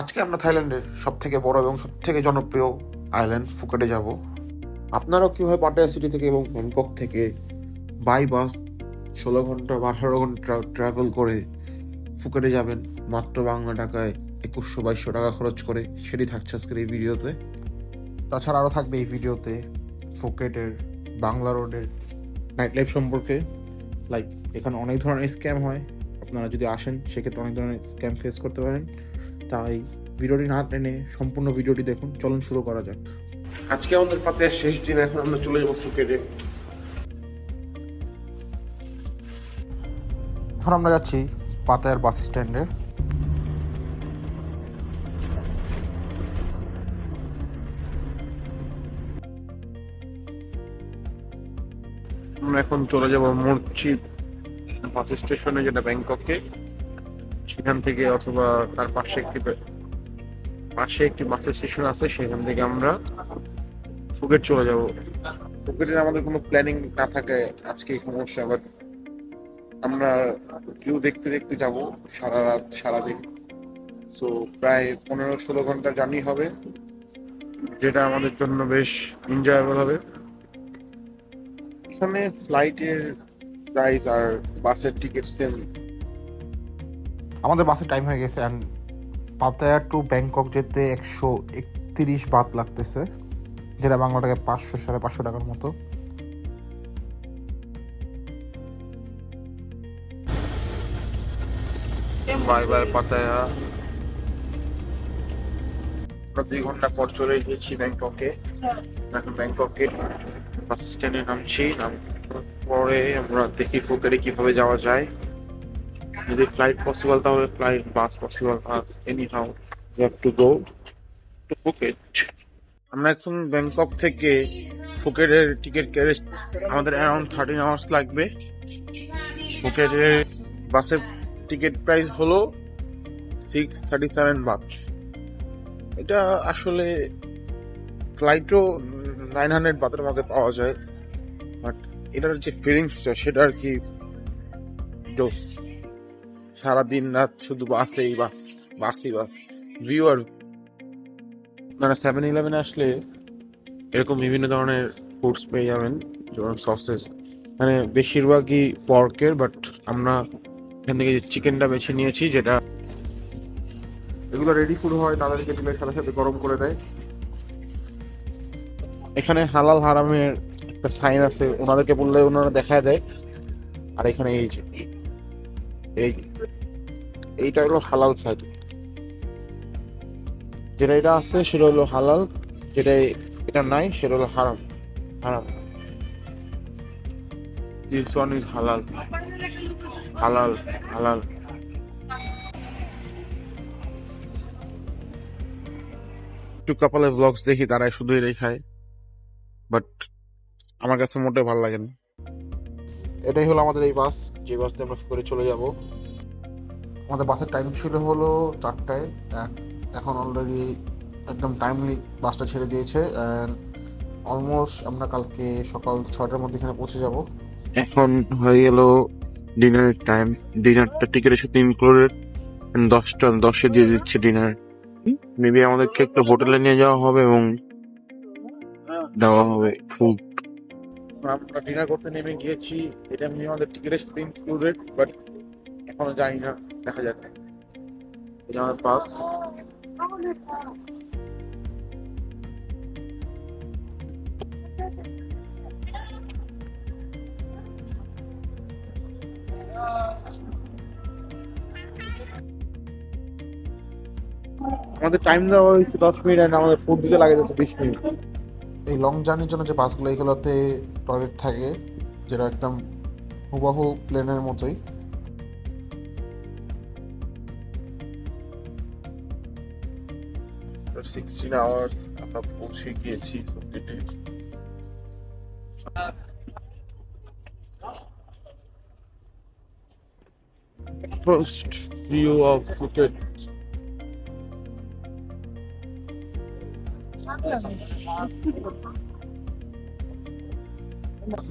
আজকে আমরা থাইল্যান্ডের সব থেকে বড় এবং সব থেকে জনপ্রিয় আইল্যান্ড ফুকেটে যাব। আপনারাও কীভাবে পাটায়া সিটি থেকে এবং ব্যাংকক থেকে বাই বাস ষোলো ঘণ্টা বা আঠারো ঘণ্টা ট্রাভেল করে ফুকেটে যাবেন, মাত্র বাংলা টাকায় একুশশো বাইশশো টাকা খরচ করে। সেটি থাকছে আজকের এই ভিডিওতে। তাছাড়া আরও থাকবে এই ভিডিওতে ফুকেটের বাংলা রোডের নাইট লাইফ সম্পর্কে। লাইক এখানে অনেক ধরনের স্ক্যাম হয়। আপনারা যদি আসেন, সেক্ষেত্রে অনেক ধরনের স্ক্যাম ফেস করতে পারেন। তাই ভিডিওটি না টেনে সম্পূর্ণ ভিডিওটি দেখুন। চলুন শুরু করা যাক। আজকে আমাদের পাতে শেষ দিন এখন আমরা চলে যাব ফুকেটে এখন আমরা যাচ্ছি পাতায়ার বাস স্ট্যান্ডে। আমরা এখন চলে যাব মুরচি বাস স্টেশনে যেটা ব্যাংককে। সেখান থেকে অথবা তার পাশে একটি পাশে একটি বাসের স্টেশন আছে সেখান থেকে আমরা ফুকেট চলে যাব। ফুকেটের আমাদের কোনো প্ল্যানিং না থাকে আজকে এই সমস্যা বাট আমরা ভিউ দেখতে দেখতে যাব সারা রাত সারাদিন। সো প্রায় পনেরো ষোলো ঘণ্টা জার্নি হবে। যেটা আমাদের জন্য বেশ এনজয়েবল হবে। এখানে ফ্লাইটের প্রাইস আর বাসের টিকিট সেম আমাদের বাসের টাইম হয়ে গেছে অ্যান্ড পাতায়া টু ব্যাংকক যেতে একশো একত্রিশ বাত লাগতেছে, যেটা বাংলা টাকায় পাঁচশো সাড়ে পাঁচশো টাকার মতো। বাই বাই পাতায়া আমরা দুই ঘণ্টা পর চলে গিয়েছি ব্যাংককে এখন ব্যাংককে বাস স্ট্যান্ডে নামছি নাম পরে আমরা দেখি ফুকেটে কীভাবে যাওয়া যায়। যদি ফ্লাইট পসিবল তাহলে flight bus possible bus anyhow you have to go to Phuket আমরা এখন ব্যাংকক থেকে ফুকেটের টিকিট কেটে আমাদের অ্যারাউন্ড থার্টিন আওয়ার্স লাগবে। ফুকেটের বাসের টিকিট প্রাইস হলো সিক্স থার্টি সেভেন বাক এটা আসলে ফ্লাইটও নাইন হান্ড্রেড বাতের মধ্যে পাওয়া যায়। বাট এটার যে ফিলিংসটা সেটা আর কি জোস সারাদিন রাত শুধু বাসেই বাস, বাসই বাস। ভিউ আর আপনারা সেভেন ইলেভেনে আসলে এরকম বিভিন্ন ধরনের ফুডস পেয়ে যাবেন, যেমন সসেস মানে বেশিরভাগই পর্কের বাট আমরা এখান থেকে যে চিকেনটা বেছে নিয়েছি, যেটা এগুলো রেডি ফুড হয়, তাদেরকে দিলে সাথে সাথে গরম করে দেয়। এখানে হালাল হারামের একটা সাইন আছে, ওনাদেরকে বললে ওনারা দেখায় দেয়। আর এখানে এই যে এই, এইটা হলো হালাল সাইড। যেটা এটা আছে, সেটা হলো হালাল। যেটা এটা নাই, সেটা হলো হারাম। হারাম। দিস ওয়ান ইজ হালাল হালাল হালাল। একটু কপালে ব্লগস দেখি, তারাই শুধু এটাই খায় বাট আমার কাছে মোটে ভালো লাগে না। এটাই হলো আমাদের এই বাস, যে বাস দিয়ে আমরা করে চলে যাব। আমাদের বাসের টাইম ছিল হলো চারটায় এখন অলরেডি একদম টাইমলি বাসটা ছেড়ে দিয়েছে অলমোস্ট আমরা কালকে সকাল ছটার মধ্যে এখানে পৌঁছে যাব। এখন হয়ে গেল ডিনারের টাইম ডিনারটা টিকিটের সাথে ইনক্লুডেড দশটা, দশে দিয়ে দিচ্ছে ডিনার মেবি আমাদেরকে একটা হোটেলে নিয়ে যাওয়া হবে এবং দেওয়া হবে ফুড আমরা ডিনার করতে নেমে গিয়েছি। এটা এমনি আমাদের টিকিটের সাথে ইনক্লুডেড বাট এখনও জানি না, দেখা যাক। এটা আমার পাস আমাদের টাইম দেওয়া হয়েছে দশ মিনিট আর আমাদের ফুড দিতে লাগে যাচ্ছে বিশ মিনিট। এই লং জার্নির জন্য যে বাসগুলো এগুলোতে টয়লেট থাকে, যেটা একদম হুবাহু প্লেনের মতোই সিক্সটিন আওয়ার্স আমরা পৌঁছে গিয়েছি ফুকেটে First view of Phuket.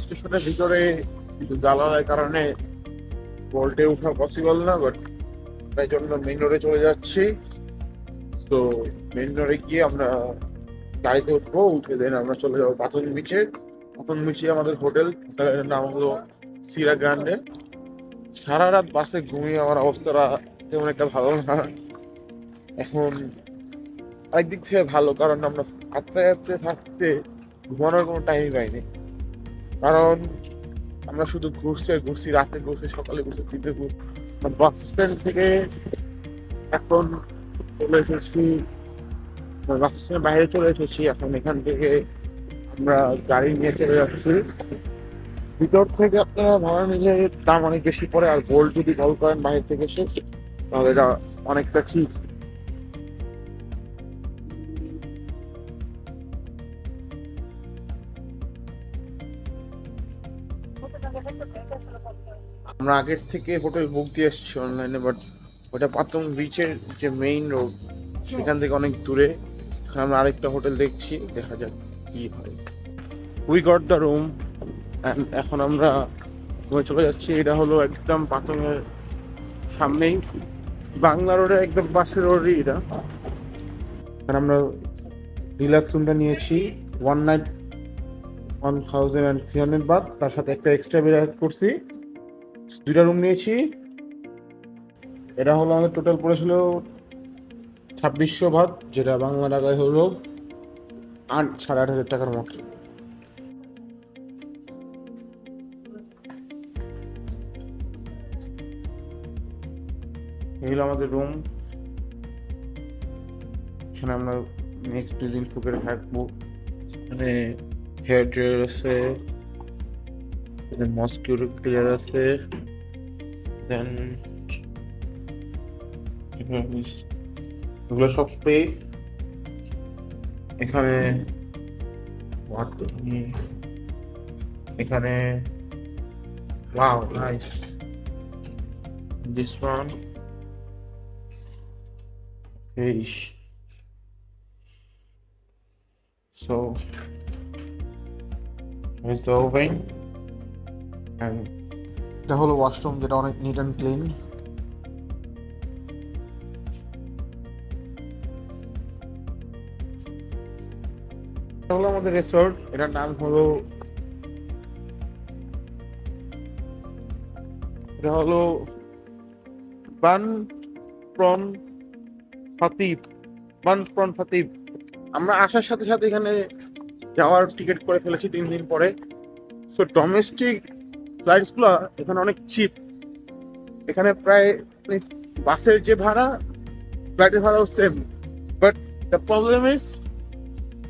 স্টেশনের ভিতরে জ্বালানোর কারণে ভোল্টে ওঠা পসিবল না বাট তাই জন্য মেইন রোডে চলে যাচ্ছি। তো মেন রোডে গিয়ে আমরা গাড়িতে উঠবো, উঠে দেন আমরা চলে যাব পাথন বিচে পাথন বিচে আমাদের হোটেল নাম হলো সিরা গ্রান্ডে সারা রাত বাসে ঘুমিয়ে আমার অবস্থাটা তেমন একটা ভালো না। এখন একদিক থেকে ভালো, কারণ আমরা আটতে আটতে থাকতে ঘুমানোর কোনো টাইমই পাইনি। কারণ আমরা শুধু ঘুরছে, ঘুরছি, রাতে ঘুরছি, সকালে ঘুরছি দিতে ঘুরছি বাস স্ট্যান্ড থেকে এখন চলে এসেছি। বাস স্ট্যান্ডের বাইরে চলে এসেছি, এখন এখান থেকে আমরা গাড়ি নিয়ে চলে যাচ্ছি। ভিতর থেকে আপনারা ভাড়া নিলে দাম অনেক বেশি পড়ে, আর গোল্ড যদি কল করেন বাইরে থেকে এসে, তাহলে এটা অনেকটা চিপ আমরা আগের থেকে হোটেল বুক দিয়ে এসেছি অনলাইনে বাট ওটা পাতং বিচের যে মেইন রোড সেখান থেকে অনেক দূরে। এখানে আমরা আরেকটা হোটেল দেখছি দেখা যাক কি হয়। উই গট দ্য রুম এখন আমরা চলে যাচ্ছি। এটা হলো একদম পাতংয়ের সামনেই। বাংলা রোডের একদম পাশের রোডই এটা। আমরা ডিলাক্স রুমটা নিয়েছি। One night one thousand and three hundred baht তার সাথে একটা এক্সট্রা বেড করছি। দুইটা রুম নিয়েছি। এটা হলো আমাদের টোটাল পড়েছিল ছাব্বিশশো ভাত যেটা বাংলা টাকায় হলো আট সাড়ে আট হাজার টাকার মতো। এগুলো আমাদের রুম এখানে আমরা নেক্সট দুদিন ফুকেটে থাকব। মানে হেয়ার ড্রায়ার আছে। মস্কিউর ক্লিয়ার আছে দেন এগুলো সব ফ্রি এখানে what the- এখানে wow nice this one okay so here's the oven and এটা হলো ওয়াশরুম যেটা অনেক নিট অ্যান্ড ক্লিন এটা হলো আমাদের রিসোর্ট এটার নাম হলো এটা হলো বান প্রন ফাতিব বান প্রন ফাতিব। আমরা আসার সাথে সাথে এখানে যাওয়ার টিকিট করে ফেলেছি তিন দিন পরে। সো ডোমেস্টিক ফ্লাইটসগুলো এখানে অনেক চিপ এখানে প্রায় মানে বাসের যে ভাড়া ফ্লাইটের ভাড়াও same but the problem is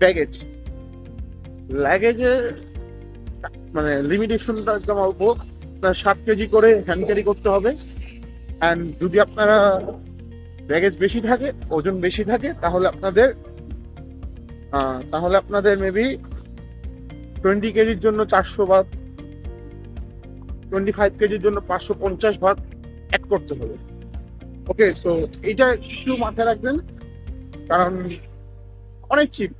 baggage লাগেজের মানে লিমিটেশনটা একদম অল্প। সাত কেজি করে হ্যান্ড ক্যারি করতে হবে। অ্যান্ড যদি আপনারা ব্যাগেজ বেশি থাকে, ওজন বেশি থাকে, তাহলে আপনাদের তাহলে আপনাদের মেবি টোয়েন্টি কেজির জন্য চারশো বাদ টোয়েন্টি ফাইভ কেজির জন্য পাঁচশো পঞ্চাশ ভাত অ্যাড করতে হবে। ওকে সো এইটা একটু মাথায় রাখবেন, কারণ অনেক চিপ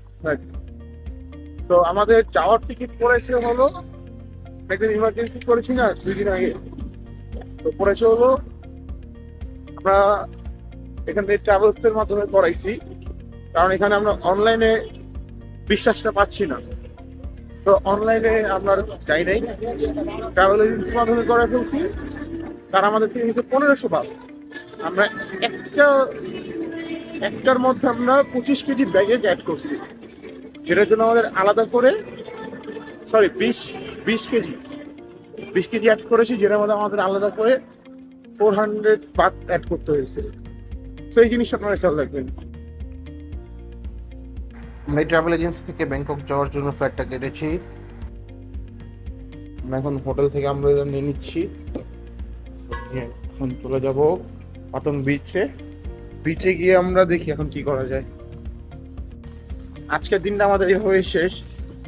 তো আমাদের যাওয়ার টিকিট পড়েছে হলো একদিন ইমার্জেন্সি করেছি না, দুই দিন আগে। তো পড়েছে হলো, আমরা এখান থেকে ট্রাভেলসের মাধ্যমে করাইছি, কারণ এখানে আমরা অনলাইনে বিশ্বাসটা পাচ্ছি না। তো অনলাইনে আমরা যাই নাই। ট্রাভেল এজেন্সির মাধ্যমে করে ফেলছি। তারা আমাদের থেকে নিচে পনেরোশো ভাগ আমরা একটা, একটার মধ্যে আমরা পঁচিশ কেজি ব্যাগেজ অ্যাড করছি। যেটার জন্য আমাদের আলাদা করে সরি বিশ বিশ কেজি বিশ কেজি অ্যাড করেছি, যেটার মধ্যে আমাদের আলাদা করে ফোর হান্ড্রেড বাদ অ্যাড করতে হয়েছে। তো এই জিনিসটা আপনারা খেয়াল রাখবেন। এই ট্রাভেল এজেন্সি থেকে ব্যাংকক যাওয়ার জন্য ফ্লাইটটা কেটেছি। এখন হোটেল থেকে আমরা নিয়ে নিচ্ছি। এখন চলে যাব পাটং বিচে বিচে গিয়ে আমরা দেখি এখন কি করা যায়। আজকের দিনটা আমাদের এভাবেই শেষ।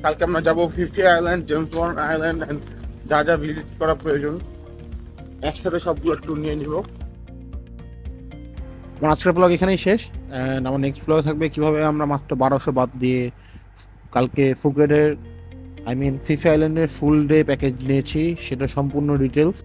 কালকে আমরা যাব ফিফটি আইল্যান্ড জেমস আইল্যান্ড যা যা ভিজিট করা প্রয়োজন। একসাথে সবগুলো ট্যুর নিয়ে নিব। আমার আজকের ব্লগ এখানেই শেষ অ্যান্ড আমার নেক্সট ব্লগে থাকবে কীভাবে আমরা মাত্র বারোশো বাদ দিয়ে কালকে ফুকেটের আই মিন ফিফা আইল্যান্ডের ফুল ডে প্যাকেজ নিয়েছি সেটা সম্পূর্ণ ডিটেলস